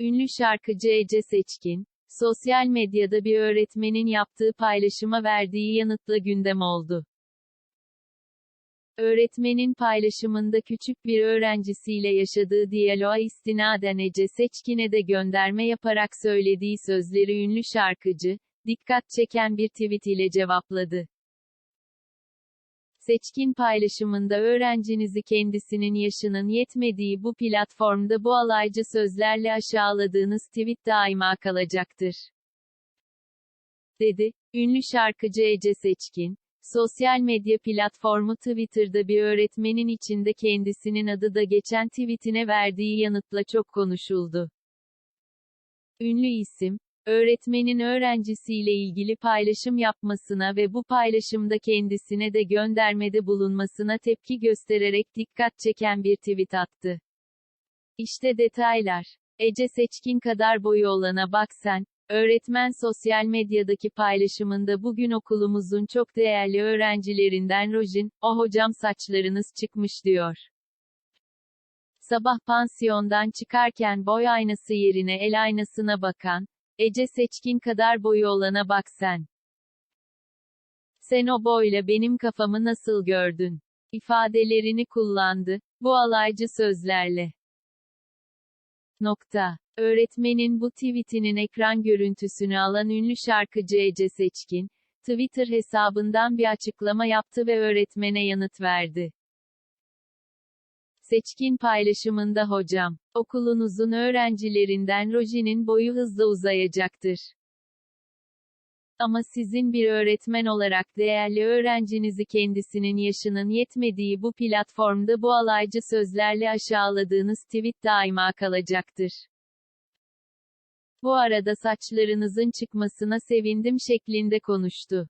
Ünlü şarkıcı Ece Seçkin, sosyal medyada bir öğretmenin yaptığı paylaşıma verdiği yanıtla gündem oldu. Öğretmenin paylaşımında küçük bir öğrencisiyle yaşadığı diyaloğa istinaden Ece Seçkin'e de gönderme yaparak söylediği sözleri ünlü şarkıcı, dikkat çeken bir tweet ile cevapladı. Seçkin paylaşımında öğrencinizi kendisinin yaşının yetmediği bu platformda bu alaycı sözlerle aşağıladığınız tweet daima kalacaktır. Dedi. Ünlü şarkıcı Ece Seçkin, sosyal medya platformu Twitter'da bir öğretmenin içinde kendisinin adı da geçen tweetine verdiği yanıtla çok konuşuldu. Ünlü isim, öğretmenin öğrencisiyle ilgili paylaşım yapmasına ve bu paylaşımda kendisine de göndermede bulunmasına tepki göstererek dikkat çeken bir tweet attı. İşte detaylar. Ece Seçkin kadar boyu olana bak sen, öğretmen sosyal medyadaki paylaşımında bugün okulumuzun çok değerli öğrencilerinden Rojin, o hocam saçlarınız çıkmış diyor. Sabah pansiyondan çıkarken boy aynası yerine el aynasına bakan, Ece Seçkin kadar boyu olana bak sen. Sen o boyla benim kafamı nasıl gördün? ifadelerini kullandı, bu alaycı sözlerle. Nokta. Öğretmenin bu tweetinin ekran görüntüsünü alan ünlü şarkıcı Ece Seçkin, Twitter hesabından bir açıklama yaptı ve öğretmene yanıt verdi. Seçkin paylaşımında hocam, okulunuzun öğrencilerinden Roji'nin boyu hızla uzayacaktır. Ama sizin bir öğretmen olarak değerli öğrencinizi kendisinin yaşının yetmediği bu platformda bu alaycı sözlerle aşağıladığınız tweet daima kalacaktır. Bu arada saçlarınızın çıkmasına sevindim şeklinde konuştu.